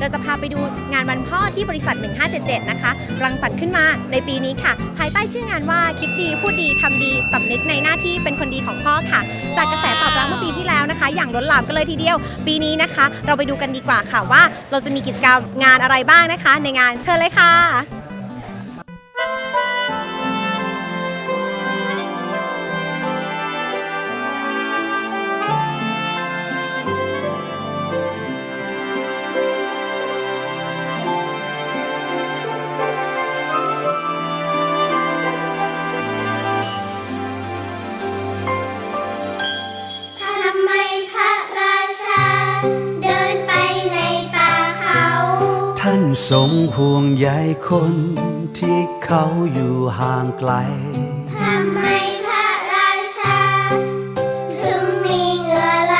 เราจะพาไปดูงานวันพ่อที่บริษัท 1577 นะคะ รังสรรค์ขึ้นมาในปีนี้ค่ะ ภายใต้ชื่องานว่าคิดดี พูดดีทำดีสำนึกในหน้าที่เป็นคนดีของพ่อค่ะ จากกระแสตอบรับเมื่อปีที่แล้วนะคะ อย่างล้นหลามกันเลยทีเดียว ปีนี้นะคะ เราไปดูกันดีกว่าค่ะว่า เราจะมีกิจกรรมงานอะไรบ้างนะคะ ในงานเชิญเลยค่ะ ท่านทรงห่วงใยคนที่เขาอยู่ห่างไกล ทำไมพระราชา ถึงมีเหงื่อไหล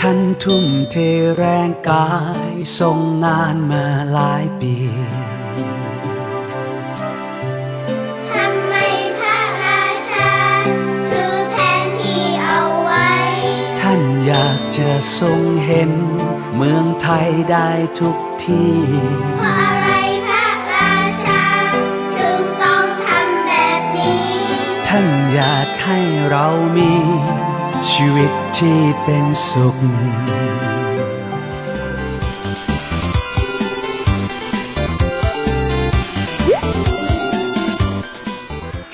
ท่านทุ่มเทแรงกายทรงงานมาหลายปี ทำไมพระราชา ถือแผนที่เอาไว้ ท่านอยากจะทรงเห็น เมืองไทยได้ทุก ที่เพราะอะไรพระราชา ถึงต้องทำแบบนี้ ท่านอยากให้เรามี ชีวิตที่เป็นสุข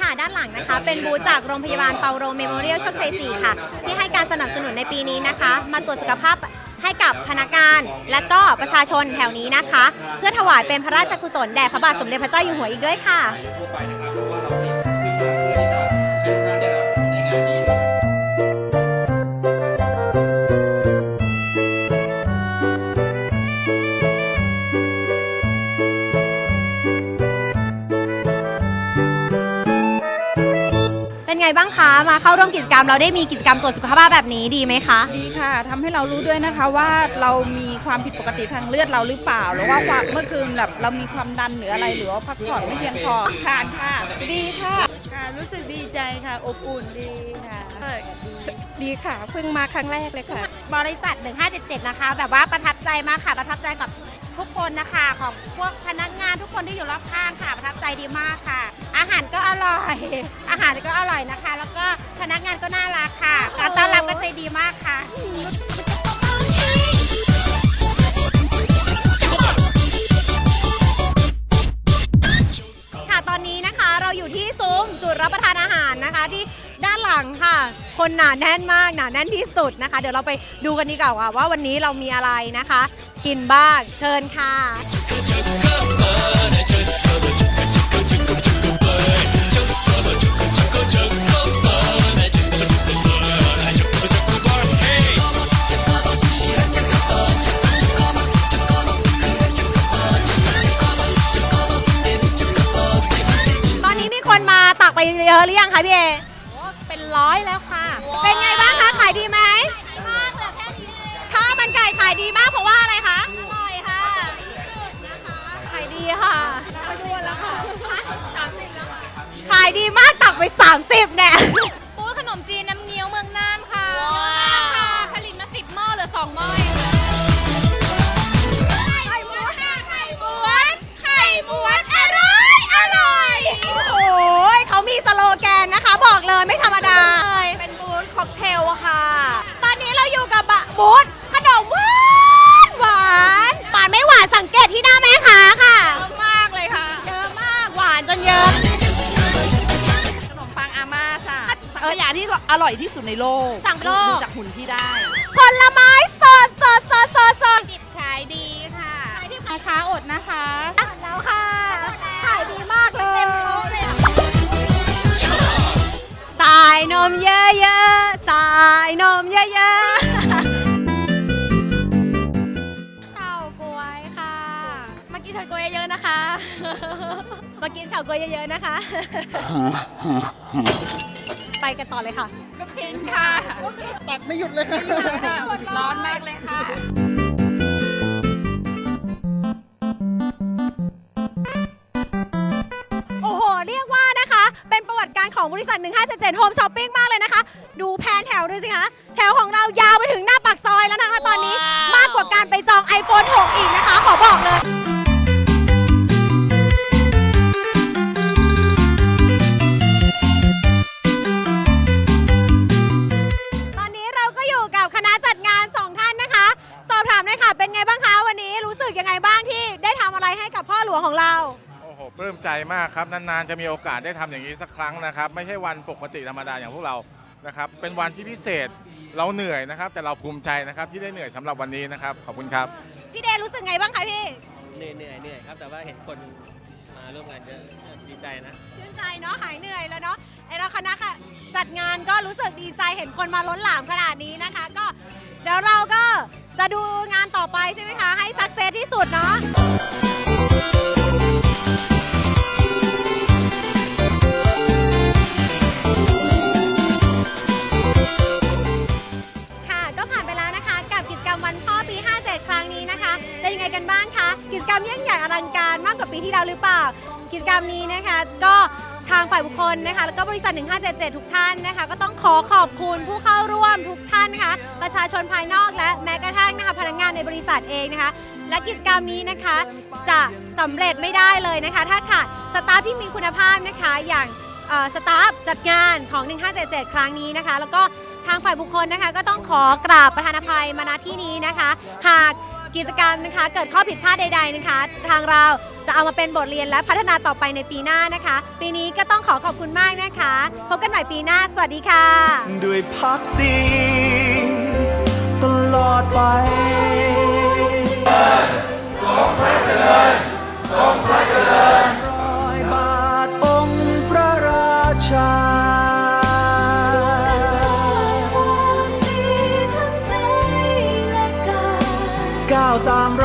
ค่ะด้านหลังนะคะเป็นบูธจากโรงพยาบาลเปาโรเมโมเรียลโชคชัย4ค่ะ ที่ให้การสนับสนุนในปีนี้นะคะ มาตรวจสุขภาพ ให้กับพนักงาน และก็ประชาชนแถวนี้นะคะ เพื่อถวายเป็นพระราชกุศลแด่พระบาทสมเด็จพระเจ้าอยู่หัวอีกด้วยค่ะ ไงบ้างคะ มาเข้าร่วมกิจกรรมเราได้มีกิจกรรมตรวจสุขภาพแบบนี้ดีไหมคะ ดีค่ะทำให้เรารู้ด้วยนะคะว่าเรามีความผิดปกติทางเลือดเราหรือเปล่า หรือว่าความเมื่อคืนแบบเรามีความดันหรืออะไรหรือว่าพักผ่อนไม่เพียงพอทานค่ะดีค่ะค่ะรู้สึกดีใจค่ะ อบอุ่นดีค่ะ ดีค่ะเพิ่งมาครั้งแรกเลยค่ะ บริษัท 1577 นะคะ แบบว่าประทับใจมากค่ะ ประทับใจกับทุกคนนะคะ ของพวกพนักงานทุกคนที่อยู่รอบข้างค่ะ ประทับใจดีมากค่ะ อาหารก็อร่อย อาหารก็อร่อยนะคะ แล้วก็พนักงานก็น่ารักค่ะ การต้อนรับก็ใจดีมากค่ะ ค่ะตอนนี้นะคะเราอยู่ที่ซุ้มจุดรับประทานอาหารนะคะที่ด้านหลังค่ะ คนหนาแน่นมากหนาแน่นที่สุดนะคะ เดี๋ยวเราไปดูกันดีกว่าว่าวันนี้เรามีอะไรนะคะ กินบ้างเชิญค่ะ เยอะหรือยังคะพี่เอเป็นร้อยแล้วค่ะ เป็นไงบ้างคะ ขายดีไหมดีมากเลยแค่นี้ข้าวมันไก่ขายดีมากเพราะว่าอะไรคะ อร่อยค่ะขายดีค่ะไปดูแล้วค่ะสามสิบแล้วค่ะ ขายดีมากตักไป 30เนี่ย ปูขนมจีนน้ำ กับบะบูธขนมหวานหวานหวานไม่หวานสังเกตที่หน้าแม่ค้าค่ะเยอะมากเลยค่ะ เยอะมากหวานจนเยอะขนมปังอาม่าจ้ะสังขยาที่อร่อยที่สุดในโลกสั่งโลกดูจากหุ่นที่ได้ผลไม้สดสดสดสดสดดิบขายดีค่ะมาช้าอดนะคะแล้วค่ะขายดีมากเลยสายนมเยอะๆสายนม เมื่อกี้เฉาก๊วยเยอะๆนะคะๆมากินเฉาก๊วยเยอะๆนะคะ ไปกันต่อเลยค่ะ ลูกชิ้นค่ะตักไม่หยุดเลยค่ะร้อนมากเลยค่ะ โอ้โห เรียกว่านะคะ เป็นประวัติการของบริษัท 1577 Home Shopping มากเลยนะคะ ดูแผนแถวดูสิคะ แถวของเรายาวไปถึงหน้าปากซอยแล้วนะคะ ตอนนี้ มากกว่าการไปจอง iPhone 6 อีกนะคะ ขอบอกเลย สอบถามหน่อยค่ะ เป็นไงบ้างคะวันนี้รู้สึกยังไงบ้างที่ได้ทำอะไรให้กับพ่อหลวงของเรา โอ้โหปลื้มใจมากครับ นานๆ จะมีโอกาสได้ทำอย่างนี้สักครั้งนะครับ ไม่ใช่วันปกติธรรมดาอย่างพวกเรานะครับ เป็นวันที่พิเศษเราเหนื่อยนะครับ แต่เราภูมิใจนะครับที่ได้เหนื่อยสำหรับวันนี้นะครับ ขอบคุณครับ พี่เดย์รู้สึกไงบ้างคะพี่ เหนื่อยเหนื่อยเหนื่อยครับ แต่ว่าเห็นคนมาร่วมงานเยอะดีใจนะ ชื่นใจเนาะหายเหนื่อยแล้วเนาะไอเราคณะค่ะจัดงานก็รู้สึกดีใจเห็นคนมาล้นหลามขนาดนี้นะคะ ก็เดี๋ยวเราก็ ใช่ไหมคะ ให้สักเซสที่สุดเนาะค่ะก็ผ่านไปแล้วนะคะกับกิจกรรมวันพ่อปี57ครั้งนี้นะคะเป็นไงกันบ้างคะกิจกรรมยิ่งใหญ่อลังการมากกว่าปีที่แล้วหรือเปล่า กิจกรรมนี้นะคะ ก็ ทางฝ่ายบุคคลนะคะแล้วก็บริษัท 1577 ทุกท่านนะคะ ก็ต้องขอขอบคุณผู้เข้าร่วมทุกท่านนะคะ ประชาชนภายนอกและแม้กระทั่งนะคะพนักงานในบริษัทเองนะคะ และกิจกรรมนี้นะคะ จะสำเร็จไม่ได้เลยนะคะ ถ้าขาดสตาฟที่มีคุณภาพนะคะอย่างสตาฟจัดงานของ 1577 ครั้งนี้นะคะ แล้วก็ทางฝ่ายบุคคลนะคะ ก็ต้องขอกราบประธานอภัยมาณที่นี้นะคะ หากกิจกรรมนะคะ เกิดข้อผิดพลาดใด ๆนะคะ ทางเรา จะเอามาเป็นบทเรียนและพัฒนาต่อไปในปีหน้านะคะ ปีนี้ก็ต้องขอขอบคุณมากนะคะ พบกันใหม่ปีหน้า สวัสดีค่ะ ด้วยพักดี ตลอดไปทรงพระเจริญทรงพระเจริญรอยบาทองค์พระราชา ก้าวตามร